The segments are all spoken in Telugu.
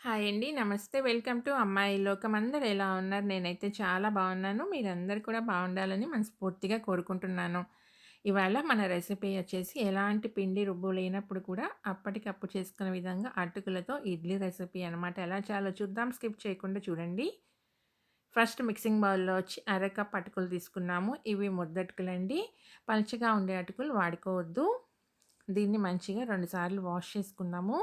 హాయ్ అండి. నమస్తే. వెల్కమ్ టు అమ్మాయి లోకం. అందరు ఎలా ఉన్నారు? నేనైతే చాలా బాగున్నాను. మీరందరు కూడా బాగుండాలని మనస్ఫూర్తిగా కోరుకుంటున్నాను. ఇవాళ మన రెసిపీ వచ్చేసి ఎలాంటి పిండి రుబ్బు లేనప్పుడు కూడా అప్పటికప్పుడు చేసుకునే విధంగా అటుకులతో ఇడ్లీ రెసిపీ అనమాట. ఎలా చాలా చూద్దాం. స్కిప్ చేయకుండా చూడండి. ఫస్ట్ మిక్సింగ్ బౌల్‌లో వచ్చి అర కప్ అటుకులు తీసుకున్నాము. ఇవి ముద్దటుకులండి. పలుచగా ఉండే అటుకులు వాడుకోవద్దు. దీన్ని మంచిగా రెండుసార్లు వాష్ చేసుకున్నాము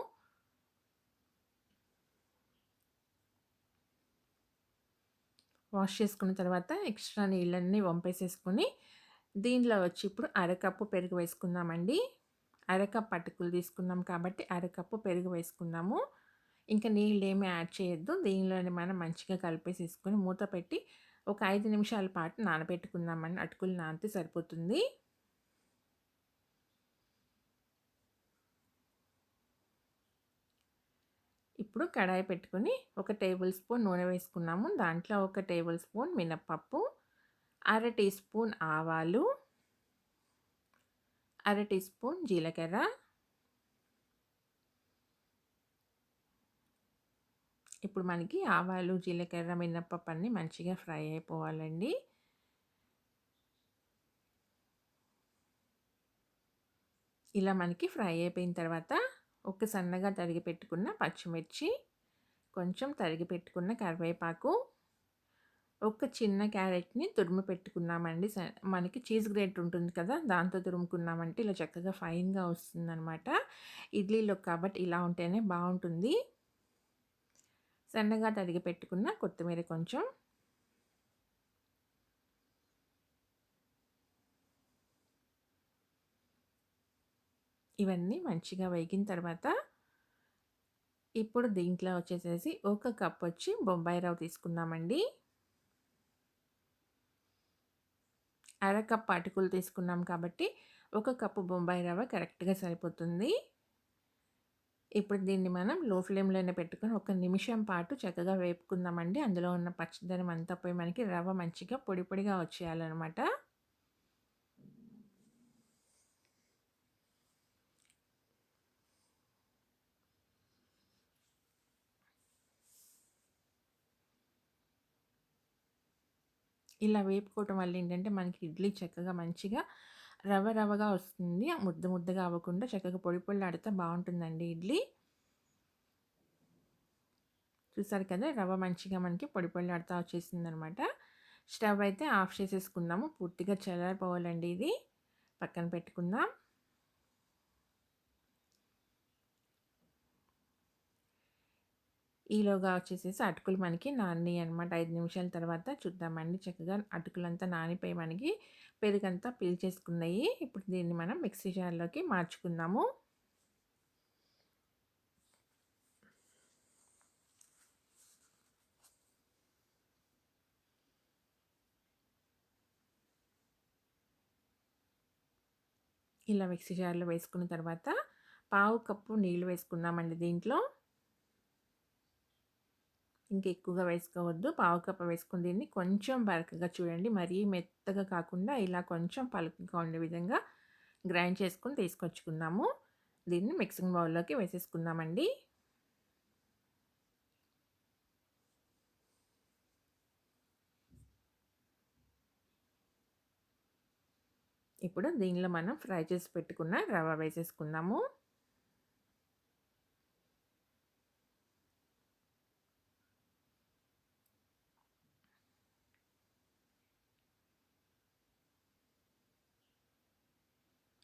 వాష్ చేసుకున్న తర్వాత ఎక్స్ట్రా నీళ్ళన్నీ వంపేసేసుకొని దీనిలో వచ్చి ఇప్పుడు అరకప్పు పెరుగు వేసుకుందామండి. అరకప్ అటుకులు తీసుకున్నాం కాబట్టి అరకప్పు పెరుగు వేసుకుందాము. ఇంకా నీళ్ళు ఏమీ యాడ్ చేయొద్దు. దీనిలోనే మనం మంచిగా కలిపేసేసుకొని మూత పెట్టి ఒక ఐదు నిమిషాల పాటు నానబెట్టుకుందామండి. అటుకులు నానితే సరిపోతుంది. ఇప్పుడు కడాయి పెట్టుకొని ఒక టేబుల్ స్పూన్ నూనె వేసుకున్నాము. దాంట్లో ఒక టేబుల్ స్పూన్ మినప్పప్పు అర టీ స్పూన్ ఆవాలు, అర టీ స్పూన్ జీలకర్ర, ఇప్పుడు మనకి ఆవాలు, జీలకర్ర, మినప్పప్పు అన్నీ మంచిగా ఫ్రై అయిపోవాలండి. ఇలా మనకి ఫ్రై అయిపోయిన తర్వాత ఒక సన్నగా తరిగి పెట్టుకున్న పచ్చిమిర్చి, కొంచెం తరిగి పెట్టుకున్న కరివేపాకు, ఒక చిన్న క్యారెట్‌ని తురుము పెట్టుకున్నామండి. స మనకి చీజ్ గ్రేట్ ఉంటుంది కదా! దాంతో తురుముకున్నామంటే ఇలా చక్కగా ఫైన్‌గా వస్తుందనమాట. ఇడ్లీలో కాబట్టి ఇలా ఉంటేనే బాగుంటుంది సన్నగా తరిగి పెట్టుకున్న కొత్తిమీర కొంచెం. ఇవన్నీ మంచిగా వేగిన తర్వాత ఇప్పుడు దీంట్లో వచ్చేసేసి ఒక కప్ వచ్చి బొంబాయి రవ్వ తీసుకున్నామండి అర కప్ అటుకులు తీసుకున్నాం కాబట్టి ఒక కప్పు బొంబాయి రవ్వ కరెక్ట్‌గా సరిపోతుంది. ఇప్పుడు దీన్ని మనం లో ఫ్లేమ్‌లోనే పెట్టుకొని ఒక నిమిషం పాటు చక్కగా వేపుకుందామండి. అందులో ఉన్న పచ్చదనం అంతా పోయి మనకి రవ్వ మంచిగా పొడి పొడిగా వచ్చేయాలనమాట. ఇలా వేపుకోవటం వల్ల ఏంటంటే మనకి ఇడ్లీ చక్కగా మంచిగా రవ్వ రవ్వగా వస్తుంది. ముద్ద ముద్దగా అవ్వకుండా చక్కగా పొడి పొడిలాడితే బాగుంటుందండి ఇడ్లీ. చూసారు కదా! రవ్వ మంచిగా మనకి పొడి వచ్చేసింది అనమాట స్టవ్ అయితే ఆఫ్ చేసేసుకుందాము. పూర్తిగా చల్లారిపోవాలండి ఇది. పక్కన పెట్టుకుందాం. ఈలోగా వచ్చేసేసి అటుకులు మనకి నాని అనమాట. ఐదు నిమిషాల తర్వాత చూద్దామండి. చక్కగా అటుకులంతా నానిపోయి మనకి పెరుగంతా పీల్చేసుకున్నాయి. ఇప్పుడు దీన్ని మనం మిక్సీ జార్‌లోకి మార్చుకుందాము. ఇలా మిక్సీ జార్‌లో వేసుకున్న తర్వాత పావు కప్పు నీళ్ళు వేసుకుందామండి దీంట్లో. ఇంకా ఎక్కువగా వేసుకోవద్దు. పావు కప్పు వేసుకుని దీన్ని కొంచెం బరకగా చూడండి. మరీ మెత్తగా కాకుండా ఇలా కొంచెం పలుకుగా ఉండే విధంగా గ్రైండ్ చేసుకుని తీసుకొచ్చుకుందాము. దీన్ని మిక్సింగ్ బౌల్‌లోకి వేసేసుకుందామండి. ఇప్పుడు దీనిలో మనం ఫ్రై చేసి పెట్టుకున్న రవ్వ వేసేసుకుందాము.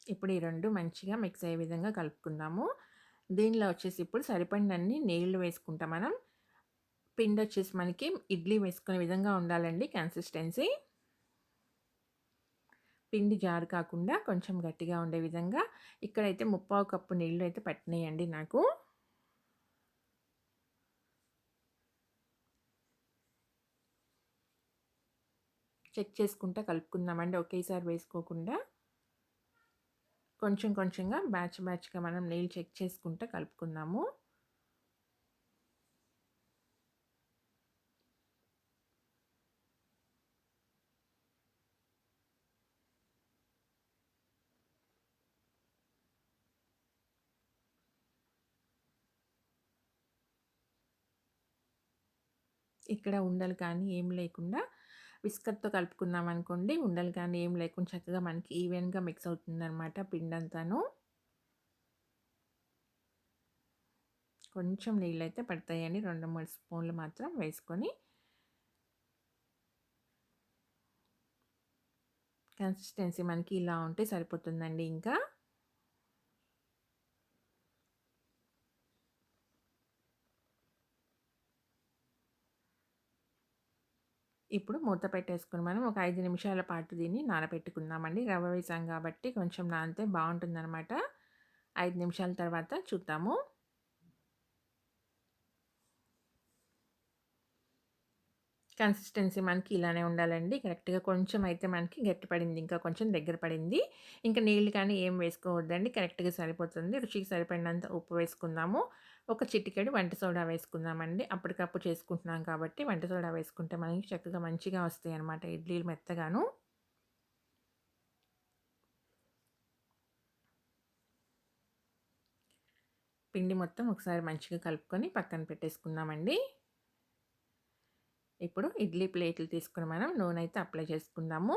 ఇప్పుడు ఈ రెండు మంచిగా మిక్స్ అయ్యే విధంగా కలుపుకుందాము. దీనిలో వచ్చేసి ఇప్పుడు సరిపడినన్ని నీళ్ళు వేసుకుంటాం మనం. పిండి వచ్చేసి మనకి ఇడ్లీ వేసుకునే విధంగా ఉండాలండి కన్సిస్టెన్సీ. పిండి జారు కాకుండా కొంచెం గట్టిగా ఉండే విధంగా ఇక్కడైతే ముప్పావు కప్పు నీళ్ళు అయితే పట్టినాయండి నాకు. చెక్ చేసుకుంటా కలుపుకుందామండి. ఒకేసారి వేసుకోకుండా. కొంచెం కొంచెంగా బ్యాచ్ బ్యాచ్‌గా మనం నీళ్ళు చెక్ చేసుకుంటూ కలుపుకుందాము. ఇక్కడ ఉండలు కానీ ఏం లేకుండా విస్కర్‌తో కలుపుకున్నామనుకోండి ఉండలు కానీ ఏం లేకుండా చక్కగా మనకి ఈవెన్‌గా మిక్స్ అవుతుందనమాట పిండంతాను. కొంచెం నీళ్ళైతే పడతాయండి. 2, 3 స్పూన్లు మాత్రం వేసుకొని కన్సిస్టెన్సీ మనకి ఇలా ఉంటే సరిపోతుందండి ఇంకా. ఇప్పుడు మూత పెట్టేసుకుని మనం ఒక ఐదు నిమిషాల పాటు దీన్ని నానబెట్టుకుందామండి. రవ్వ వేసాం కాబట్టి కొంచెం నానితే బాగుంటుందన్నమాట ఐదు నిమిషాల తర్వాత చూద్దాము. కన్సిస్టెన్సీ మనకి ఇలానే ఉండాలండి. కరెక్ట్‌గా కొంచెం అయితే మనకి గట్టి పడింది. ఇంకా కొంచెం దగ్గర పడింది. ఇంకా నీళ్ళు కానీ ఏం వేసుకోవద్దండి. కరెక్ట్‌గా సరిపోతుంది. రుచికి సరిపడినంత ఉప్పు వేసుకుందాము. ఒక చిటికెడు వంట సోడా వేసుకుందామండి. అప్పటికప్పుడు చేసుకుంటున్నాం కాబట్టి వంట సోడా వేసుకుంటే మనకి చక్కగా మంచిగా వస్తాయన్నమాట ఇడ్లీలు మెత్తగాను. పిండి మొత్తం ఒకసారి మంచిగా కలుపుకొని పక్కన పెట్టేసుకుందామండి. ఇప్పుడు ఇడ్లీ ప్లేట్లు తీసుకుని మనం నూనె అయితే అప్లై చేసుకుందాము.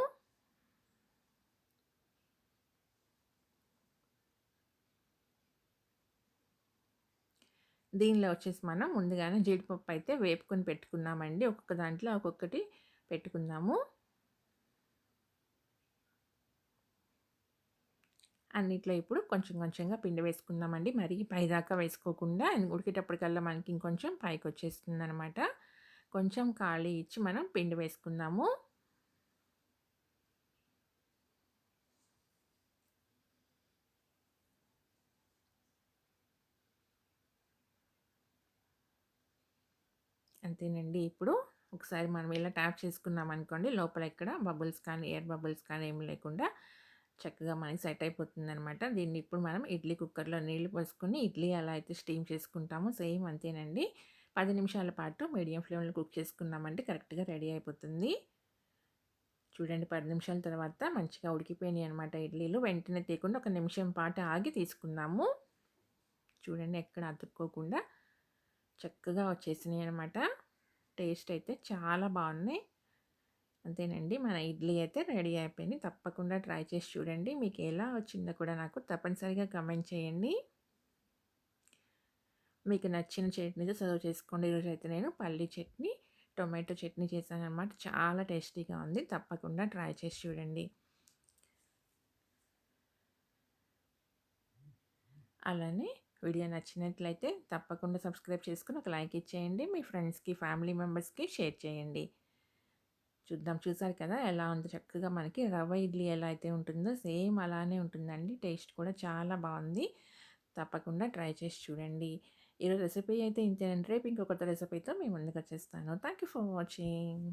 దీనిలో వచ్చేసి మనం ముందుగానే జీడిపప్పు అయితే వేపుకొని పెట్టుకున్నామండి. ఒక్కొక్క దాంట్లో ఒక్కొక్కటి పెట్టుకుందాము. అన్నిట్లో ఇప్పుడు కొంచెం కొంచెంగా పిండి వేసుకుందామండి. మరీ పైదాకా వేసుకోకుండా ఉడికేటప్పటికల్లా మనకి ఇంకొంచెం పైకి వచ్చేస్తుంది అనమాట కొంచెం ఖాళీ ఇచ్చి మనం పిండి వేసుకుందాము. అంతేనండి. ఇప్పుడు ఒకసారి మనం ఇలా ట్యాప్ చేసుకున్నామనుకోండి లోపల ఎక్కడ బబుల్స్ కానీ, ఎయిర్ బబుల్స్ కానీ ఏమి లేకుండా చక్కగా మనకి సెట్ అయిపోతుంది అనమాట దీన్ని ఇప్పుడు మనం ఇడ్లీ కుక్కర్‌లో నీళ్ళు పోసుకుని ఇడ్లీ ఎలా అయితే స్టీమ్ చేసుకుంటామో సేమ్ అంతేనండి. పది నిమిషాల పాటు మీడియం ఫ్లేమ్‌లో కుక్ చేసుకున్నామంటే కరెక్ట్‌గా రెడీ అయిపోతుంది. చూడండి పది నిమిషాల తర్వాత మంచిగా ఉడికిపోయినాయి అనమాట ఇడ్లీలు. వెంటనే తీయకుండా ఒక నిమిషం పాటు ఆగి తీసుకుందాము. చూడండి ఎక్కడ అతుక్కోకుండా చక్కగా వచ్చేసినాయి అనమాట. టేస్ట్ అయితే చాలా బాగున్నాయి. అంతేనండి మన ఇడ్లీ అయితే రెడీ అయిపోయింది. తప్పకుండా ట్రై చేసి చూడండి. మీకు ఎలా వచ్చిందో కూడా నాకు తప్పనిసరిగా కమెంట్ చేయండి. మీకు నచ్చిన చట్నీతో సర్వ్ చేసుకోండి. ఈరోజు అయితే నేను పల్లీ చట్నీ, టొమాటో చట్నీ చేశాననమాట. చాలా టేస్టీగా ఉంది. తప్పకుండా ట్రై చేసి చూడండి. అలానే వీడియో నచ్చినట్లయితే తప్పకుండా సబ్స్క్రైబ్ చేసుకుని ఒక లైక్ ఇచ్చేయండి. మీ ఫ్రెండ్స్‌కి, ఫ్యామిలీ మెంబర్స్‌కి షేర్ చేయండి. చూద్దాం చూసారు కదా ఎలా ఉందో చక్కగా మనకి రవ్వ ఇడ్లీ ఎలా అయితే ఉంటుందో సేమ్ అలానే ఉంటుందండి. టేస్ట్ కూడా చాలా బాగుంది. తప్పకుండా ట్రై చేసి చూడండి. ఈరోజు రెసిపీ అయితే ఇంతేనండి. రేపు ఇంకొకటి రెసిపీతో మీ ముందుకు వచ్చేస్తాను. Thank you for watching.